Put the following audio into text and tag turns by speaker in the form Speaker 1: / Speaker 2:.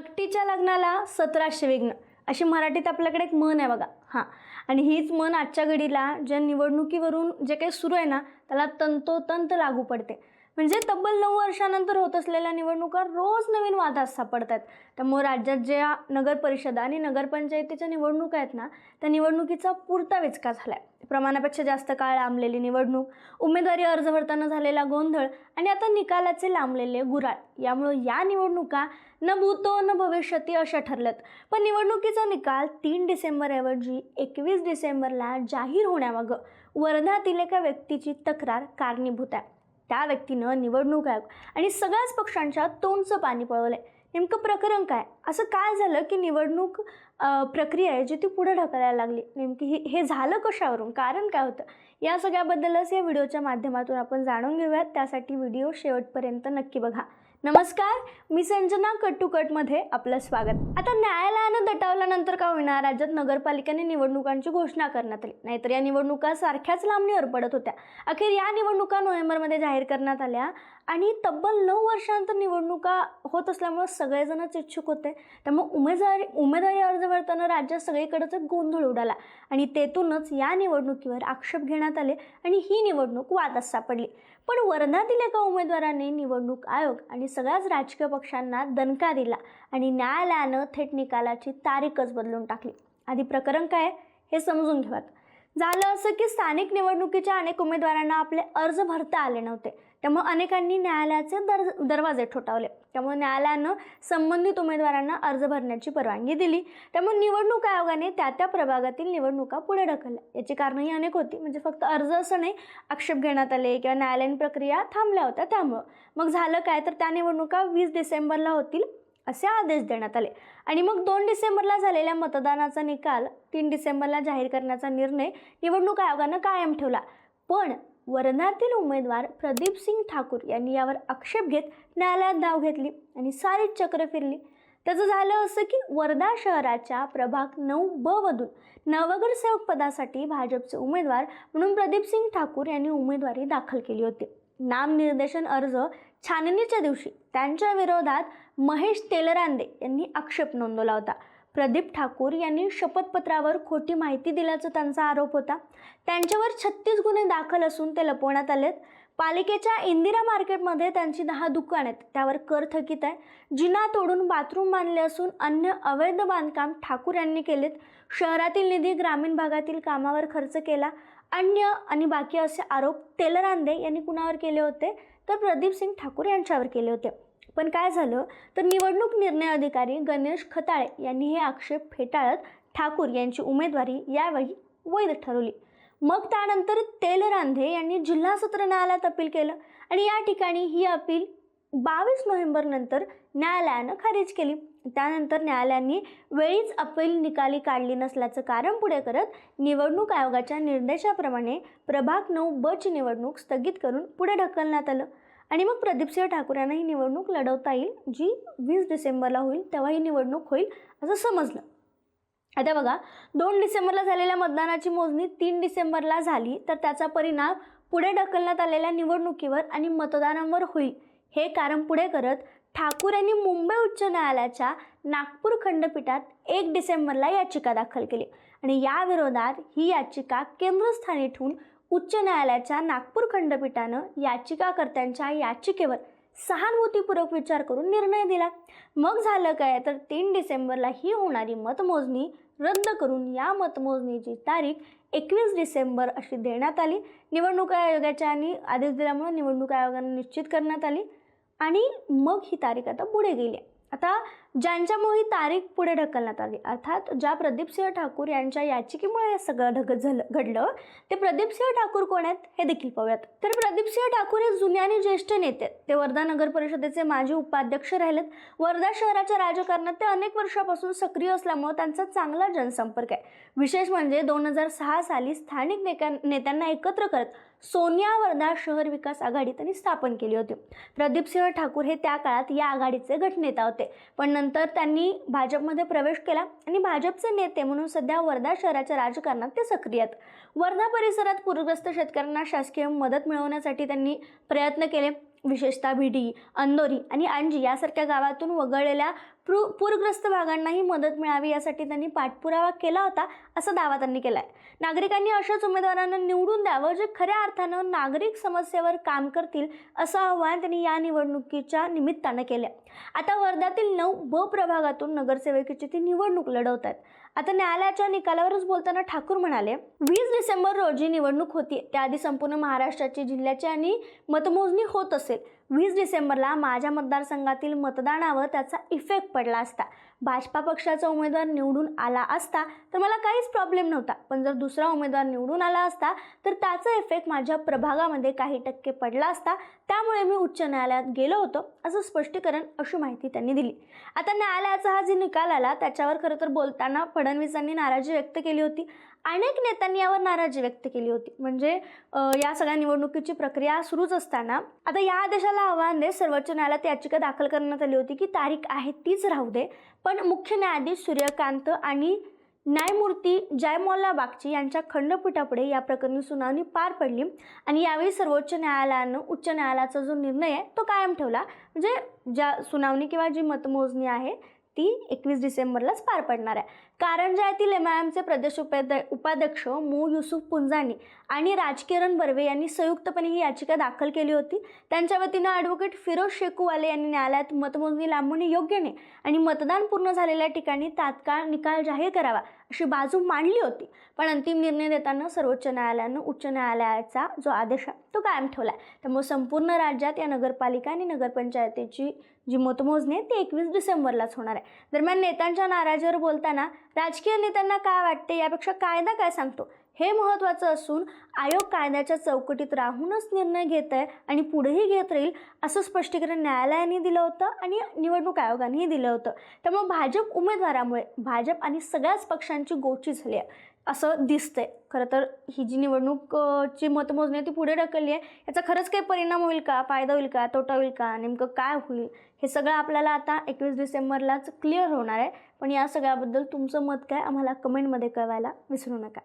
Speaker 1: नकटीच्या लग्नाला सतराशे विघ्न. अशी मराठीत आपल्याकडे एक म्हण आहे बघा. हां. आणि हीच म्हण आजच्या घडीला ज्या निवडणुकीवरून जे काही सुरू आहे ना त्याला तंतोतंत लागू पडते. म्हणजे तब्बल नऊ वर्षानंतर होत असलेल्या निवडणुका रोज नवीन वादात सापडत आहेत त्यामुळे राज्यात ज्या नगरपरिषदा आणि नगरपंचायतीच्या निवडणुका आहेत ना त्या निवडणुकीचा पुरता विचका झाला आहे प्रमाणापेक्षा जास्त काळ लांबलेली निवडणूक उमेदवारी अर्ज भरताना झालेला गोंधळ आणि आता निकालाचे लांबलेले गुराळ यामुळं या निवडणुका न भूतो न भविष्यती अशा ठरल्यात. पण निवडणुकीचा निकाल तीन डिसेंबरऐवजी एकवीस डिसेंबरला जाहीर होण्यामागं वर्धातील एका व्यक्तीची तक्रार कारणीभूत आहे. त्या व्यक्तीनं निवडणूक आयोग आणि सगळ्याच पक्षांच्या तोंडचं पाणी पळवलं आहे नेमकं प्रकरण काय? असं काय झालं की निवडणूक प्रक्रिया आहे जी ती पुढे ढकलायला लागली? नेमकी हे हे झालं कशावरून? कारण काय होतं? या सगळ्याबद्दलच या व्हिडिओच्या माध्यमातून आपण जाणून घेऊयात. त्यासाठी व्हिडिओ शेवटपर्यंत नक्की बघा. नमस्कार मी संजना कट टू कटमध्ये आपलं स्वागत. आता न्यायालयानं दटावल्यानंतर का होईना राज्यात नगरपालिकेने निवडणुकांची घोषणा करण्यात आली. नाहीतर या निवडणुका सारख्याच लांबणीवर पडत होत्या. अखेर या निवडणुका नोव्हेंबरमध्ये जाहीर करण्यात आल्या. आणि तब्बल नऊ वर्षानंतर निवडणुका होत असल्यामुळं सगळेजणच इच्छुक होते. त्यामुळे उमेदवारी उमेदवारी अर्ज भरताना राज्यात सगळीकडेच एक गोंधळ उडाला आणि तेथूनच या निवडणुकीवर आक्षेप घेण्यात आले आणि ही निवडणूक वादात सापडली. पण वर्धातील एका उमेदवाराने निवडणूक आयोग आणि सगळ्याच राजकीय पक्षांना दणका दिला आणि न्यायालयानं थेट निकालाची तारीखच बदलून टाकली? आधी प्रकरण काय आहे हे समजून घेऊयात. झालं असं की स्थानिक निवडणुकीच्या अनेक उमेदवारांना आपले अर्ज भरता आले नव्हते. त्यामुळे अनेकांनी न्यायालयाचे दर दरवाजे ठोठावले. त्यामुळे न्यायालयानं संबंधित उमेदवारांना अर्ज भरण्याची परवानगी दिली. त्यामुळे निवडणूक आयोगाने त्या त्या प्रभागातील निवडणुका पुढे ढकलल्या. याची कारणंही अनेक होती. म्हणजे फक्त अर्ज असं नाही आक्षेप घेण्यात आले किंवा न्यायालयीन प्रक्रिया थांबल्या होत्या त्यामुळं. मग झालं काय? तर त्या निवडणुका वीस डिसेंबरला होतील. असे आदेश देण्यात आले. आणि मग दोन डिसेंबरला झालेल्या मतदानाचा निकाल तीन डिसेंबरला जाहीर करण्याचा निर्णय निवडणूक आयोगानं कायम ठेवला. पण वर्धातील उमेदवार प्रदीप सिंग ठाकूर यांनी यावर आक्षेप घेत न्यायालयात धाव घेतली आणि सारीच चक्र फिरली. त्याचं झालं असं की वर्धा शहराच्या प्रभाग नऊ ब मधून नवगरसेवक पदासाठी भाजपचे उमेदवार म्हणून प्रदीप सिंग ठाकूर यांनी उमेदवारी दाखल केली होती. नामनिर्देशन अर्ज छाननीच्या दिवशी त्यांच्या विरोधात महेश तेलरांदे यांनी आक्षेप नोंदवला होता. प्रदीप ठाकूर यांनी शपथपत्रावर खोटी माहिती दिल्याचा त्यांचा आरोप होता. त्यांच्यावर छत्तीस गुन्हे दाखल असून ते लपवण्यात आलेत. पालिकेच्या इंदिरा मार्केटमध्ये त्यांची दहा दुकान आहेत. त्यावर कर थकीत आहे. जिना तोडून बाथरूम बांधले असून अन्य अवैध बांधकाम ठाकूर यांनी केलेत. शहरातील निधी ग्रामीण भागातील कामावर खर्च केला. अन्य आणि बाकी असे आरोप तेलरांदे यांनी कुणावर केले होते? तर प्रदीप सिंग ठाकूर यांच्यावर केले होते. पण काय झालं? तर निवडणूक निर्णय अधिकारी गणेश खताळे यांनी हे आक्षेप फेटाळत ठाकूर यांची उमेदवारी यावेळी वैध ठरवली. मग त्यानंतर तेलरांधे यांनी जिल्हा सत्र न्यायालयात अपील केलं आणि या ठिकाणी ही अपील बावीस नोव्हेंबरनंतर न्यायालयानं खारिज केली. त्यानंतर न्यायालयाने वेळीच अपील निकाली काढली नसल्याचं कारण पुढे करत निवडणूक आयोगाच्या निर्देशाप्रमाणे प्रभाग नऊ बची निवडणूक स्थगित करून पुढे ढकलण्यात आलं. आणि मग प्रदीपसिंह ठाकूर यांना ही निवडणूक लढवता येईल जी वीस डिसेंबरला होईल तेव्हा ही निवडणूक होईल असं समजलं. आता बघा दोन डिसेंबरला झालेल्या मतदानाची मोजणी तीन डिसेंबरला झाली तर त्याचा परिणाम पुढे ढकलण्यात आलेल्या निवडणुकीवर आणि मतदारांवर होईल. हे कारण पुढे करत ठाकूर यांनी मुंबई उच्च न्यायालयाच्या नागपूर खंडपीठात एक डिसेंबरला याचिका दाखल केली. आणि या विरोधात ही याचिका केंद्रस्थानी ठेवून उच्च न्यायालयाच्या नागपूर खंडपीठानं याचिकाकर्त्यांच्या याचिकेवर सहानुभूतीपूर्वक विचार करून निर्णय दिला. मग झालं काय? तर तीन डिसेंबरला ही होणारी मतमोजणी रद्द करून या मतमोजणीची तारीख एकवीस डिसेंबर अशी देण्यात आली. निवडणूक आयोगाच्या आणि आदेश दिल्यामुळे निवडणूक आयोगाने निश्चित करण्यात आली आणि मग ही तारीख आता पुढे गेली. आता ज्यांच्यामुळे ही तारीख पुढे ढकलण्यात आली. अर्थात ज्या प्रदीपसिंह ठाकूर यांच्या याचिकेमुळे हे सगळं ढग झालं घडलं ते प्रदीपसिंह ठाकूर कोण आहेत हे देखील पाहूयात. तर प्रदीपसिंह ठाकूर हे जुने आणि ज्येष्ठ नेते आहेत. ते वर्धा नगर परिषदेचे माजी उपाध्यक्ष राहिलेत. वर्धा शहराच्या राजकारणात ते अनेक वर्षापासून सक्रिय असल्यामुळे त्यांचा चांगला जनसंपर्क आहे. विशेष म्हणजे दोन हजार सहा साली स्थानिक नेत्या नेत्यांना एकत्र करत सोनिया वर्धा शहर विकास आघाडी त्यांनी स्थापन केली होती. प्रदीपसिंह ठाकूर हे त्या काळात या आघाडीचे गटनेता होते. पण नंतर त्यांनी भाजपमध्ये प्रवेश केला आणि भाजपचे नेते म्हणून सध्या वर्धा शहराच्या राजकारणात ते सक्रिय आहेत. वर्धा परिसरात पूरग्रस्त शेतकऱ्यांना शासकीय मदत मिळवण्यासाठी त्यांनी प्रयत्न केले. विशेषतः भिडी अंदोरी आणि अंजी यासारख्या गावातून वगळलेल्या प्रू पूरग्रस्त भागांनाही मदत मिळावी यासाठी त्यांनी पाठपुरावा केला होता असा दावा त्यांनी केला आहे नागरिकांनी अशाच उमेदवारांना निवडून द्यावं जे खऱ्या अर्थानं नागरिक समस्येवर काम करतील असं आवाहन त्यांनी या निवडणुकीच्या निमित्तानं केलं आता वर्ध्यातील नऊ ब प्रभागातून नगरसेवकीची ती निवडणूक लढवत आहेत आता न्यायालयाच्या निकालावरच बोलताना ठाकूर म्हणाले वीस डिसेंबर रोजी निवडणूक होती. त्याआधी संपूर्ण महाराष्ट्राची जिल्ह्याची आणि मतमोजणी होत असेल. वीस डिसेंबरला माझ्या मतदारसंघातील मतदानावर त्याचा इफेक्ट पडला असता. भाजपा पक्षाचा उमेदवार निवडून आला असता तर मला काहीच प्रॉब्लेम नव्हता. पण जर दुसरा उमेदवार निवडून आला असता तर त्याचा इफेक्ट माझ्या प्रभागामध्ये काही टक्के पडला असता. त्यामुळे मी उच्च न्यायालयात गेलो होतो असं स्पष्टीकरण अशी माहिती त्यांनी दिली. आता न्यायालयाचा हा जे निकाल आला त्याच्यावर खरं तर बोलताना फडणवीसांनी नाराजी व्यक्त केली होती. अनेक नेत्यांनी यावर नाराजी व्यक्त केली होती. म्हणजे या सगळ्या निवडणुकीची प्रक्रिया सुरूच असताना आता या आदेशाला आव्हान देत सर्वोच्च न्यायालयात याचिका दाखल करण्यात आली होती की तारीख आहे तीच राहू दे. पण मुख्य न्यायाधीश सूर्यकांत आणि न्यायमूर्ती जयमोल्ला बागची यांच्या खंडपीठापुढे या प्रकरणी सुनावणी पार पडली आणि यावेळी सर्वोच्च न्यायालयानं उच्च न्यायालयाचा जो निर्णय आहे तो कायम ठेवला. म्हणजे ज्या सुनावणी किंवा जी मतमोजणी आहे ती एकवीस डिसेंबरलाच पार पडणार आहे. कारंजा येथील एम आय एमचे प्रदेश उपाध्य उपाध्यक्ष मो. युसुफ पुंजानी आणि राजकिरण बर्वे यांनी संयुक्तपणे ही याचिका दाखल केली होती. त्यांच्या वतीनं ॲडव्होकेट फिरोज शेकूवाले यांनी न्यायालयात मतमोजणी लांबवणे योग्य नाही आणि मतदान पूर्ण झालेल्या ठिकाणी तात्काळ निकाल जाहीर करावा अशी बाजू मांडली होती. पण अंतिम निर्णय देताना सर्वोच्च न्यायालयानं उच्च न्यायालयाचा जो आदेश आहे तो कायम ठेवला आहे त्यामुळे संपूर्ण राज्यात या नगरपालिका आणि नगरपंचायतीची जी मतमोजणी आहे ती एकवीस डिसेंबरलाच होणार आहे. दरम्यान नेत्यांच्या नाराजीवर बोलताना राजकीय नेत्यांना काय वाटते यापेक्षा कायदा काय सांगतो? हे महत्त्वाचं असून आयोग कायद्याच्या चौकटीत राहूनच निर्णय घेत आहे आणि पुढेही घेत राहील असं स्पष्टीकरण न्यायालयाने दिलं होतं आणि निवडणूक आयोगानेही दिलं होतं. त्यामुळे भाजप उमेदवारामुळे भाजप आणि सगळ्याच पक्षांची गोची झाली आहे. असं दिसतंय. खरं तर ही जी निवडणूक ची मतमोजणी आहे ती पुढे ढकलली आहे. याचा खरंच काही परिणाम होईल का? फायदा होईल का? तोटा होईल का? नेमकं काय होईल? हे सगळं आपल्याला आता एकवीस डिसेंबरलाच क्लिअर होणार आहे. पण या सगळ्याबद्दल तुमचं मत काय? आम्हाला कमेंटमध्ये कळवायला विसरू नका.